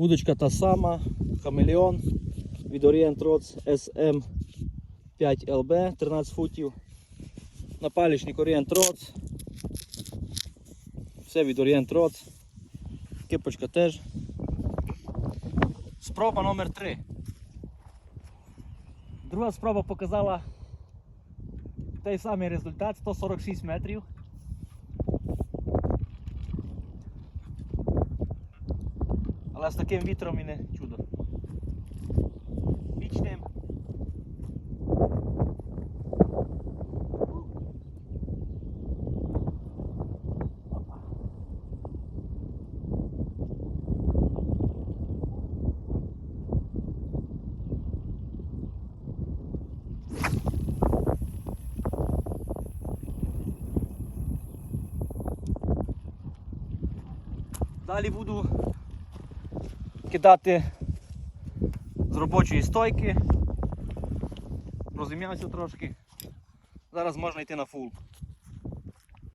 Вудочка та сама, хамелеон від Orient Rods SM 5 LB 13 футів. Напалічник Orient Rods. Все від Orient Rods. Кипочка теж. Спроба номер 3. Друга спроба показала той самий результат 146 метрів. Але з таким вітром і не чудо. Вічним. Далі буду кидати з робочої стойки. Розім'явся трошки. Зараз можна йти на фул.